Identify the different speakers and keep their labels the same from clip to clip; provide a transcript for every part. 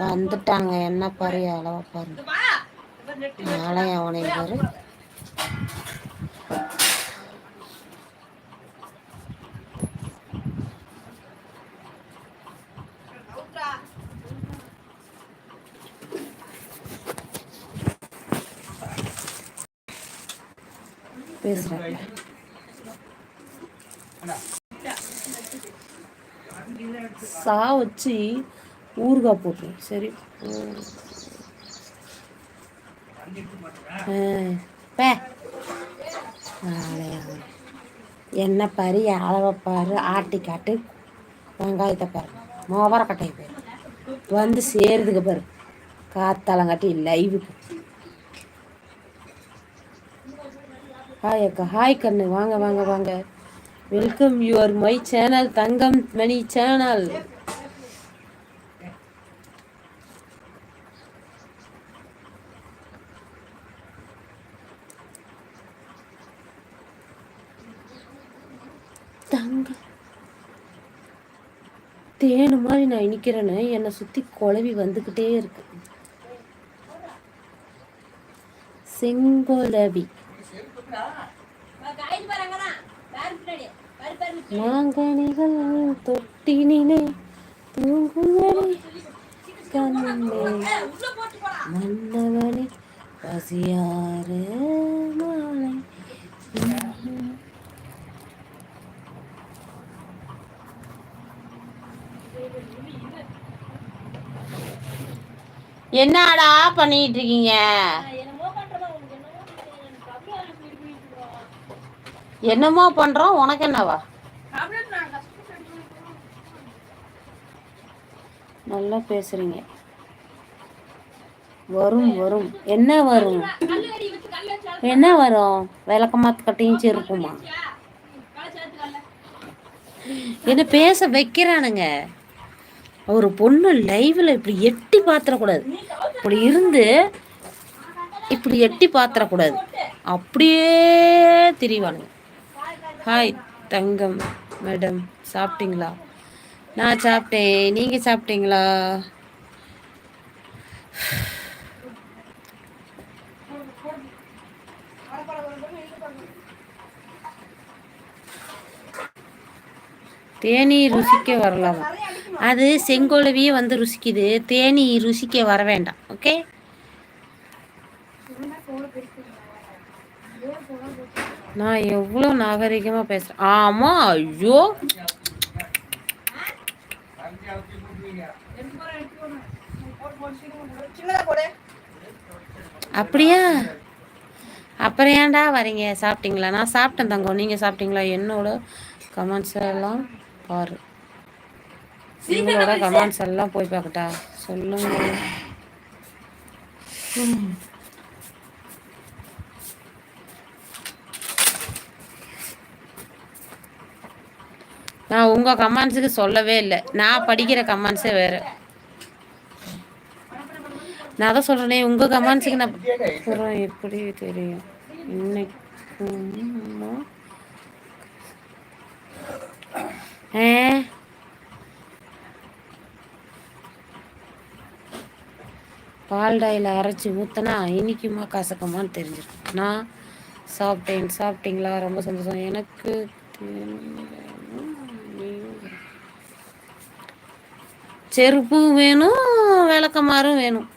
Speaker 1: வந்துட்டாங்க. என்ன பாரு அளவ பாரு நாளை அவனை பாரு. பேசுறேன். சா வச்சு ஊறுகாய் போட்டேன் சரி. என்ன பாரு அளவை பாரு ஆட்டி காட்டு. வெங்காயத்தை பாரு. மோவர பாரு. வந்து சேருதுக்கு பாரு. காத்தாலங்காட்டி லைவுக்கு ஹாய் அக்கா. ஹாய் கண்ணு. வாங்க வாங்க வாங்க. Welcome your my channel Thangam Mani channel தங்க. தேனு மாதிரி நான் இனிக்கிறேன்னு என்னை சுற்றி குழவி வந்துக்கிட்டே இருக்கு. செங்கோலவி. மாங்கனிகள் தொட்டினிலே தூங்குவரே கண்ணே மன்னவனே பசியார என்னடா பண்ணிட்டு இருக்கீங்க? என்னமோ பண்றோம் உனக்கு என்னவா? நல்லா பேசுறீங்க. வரும் வரும். என்ன வரும்? என்ன வரும்? விளக்கமாத்து கட்டையும் செருப்புமா? என்ன பேச வைக்கிறானுங்க. ஒரு பொண்ணு லைவில் இப்படி எட்டி பாத்திரக்கூடாது. இப்படி இருந்து இப்படி எட்டி பாத்திரக்கூடாது. அப்படியே திரிவானுங்க. ஹாய் தங்கம் மேடம் சாப்பிட்டீங்களா? நான் சாப்பிட்டேன். நீங்கள் சாப்பிட்டீங்களா? தேனீ ருசிக்க வரலாம்? அது செங்கோலவியே வந்து ருசிக்குது. தேனி ருசிக்க வர வேண்டாம். ஓகே? நான் எவ்வளோ நாகரிகமாக பேசுகிறேன் ஆமாம் ஐயோ. அப்படியா? அப்புறம் ஏன்டா வரீங்க? சாப்பிட்டீங்களா? நான் சாப்பிட்டேன் தங்கம். நீங்கள் சாப்பிட்டீங்களா? என்னோட கமெண்ட்ஸ் எல்லாம் பாரு. உங்களோட கமெண்ட்ஸ் எல்லாம் போய் பார்க்கட்டா? சொல்லுங்க. நான் உங்கள் கமெண்ட்ஸுக்கு சொல்லவே இல்லை. நான் படிக்கிற கமெண்ட்ஸே வேறு. நான் தான் சொல்கிறேனே உங்கள் கமெண்ட்ஸுக்கு நான் அப்புறம் எப்படி தெரியும்? இன்னைக்கு ஏ பால் டாயில் அரைச்சி ஊற்றினா இனிக்குமா கசக்கமான்னு தெரிஞ்சிடும் நான் சாப்பிட்டேன். சாப்பிட்டீங்களா? ரொம்ப சந்தோஷம். எனக்கு செருப்பும் வேணும் விளக்கமாறும் வேணும்.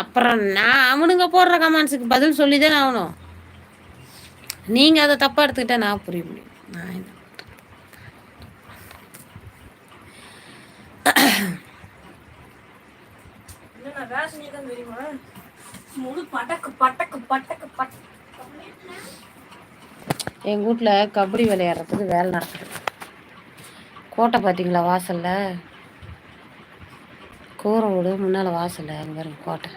Speaker 1: அப்புறம் நான் அவனுங்க போடுற கமெண்ட்ஸுக்கு பதில் சொல்லி தானே ஆகணும். நீங்கள் அதை தப்பாக எடுத்துக்கிட்டா நான் புரிய முடியும். நான் தெரியுமா? எங்கள் வீட்டில் கபடி விளையாடுறதுக்கு வேலை நடக்குது. கோட்டை பார்த்தீங்களா வாசலில்? கூரை வீடு முன்னால் வாசலில் அங்கே கோட்டை.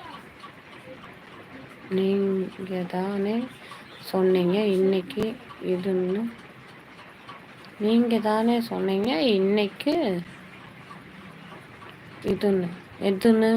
Speaker 1: நீங்கள் தானே சொன்னீங்க இன்னைக்கு இதுன்னு. நீங்கள் தானே சொன்னீங்க இன்னைக்கு இதுன்னு. எதுன்னு?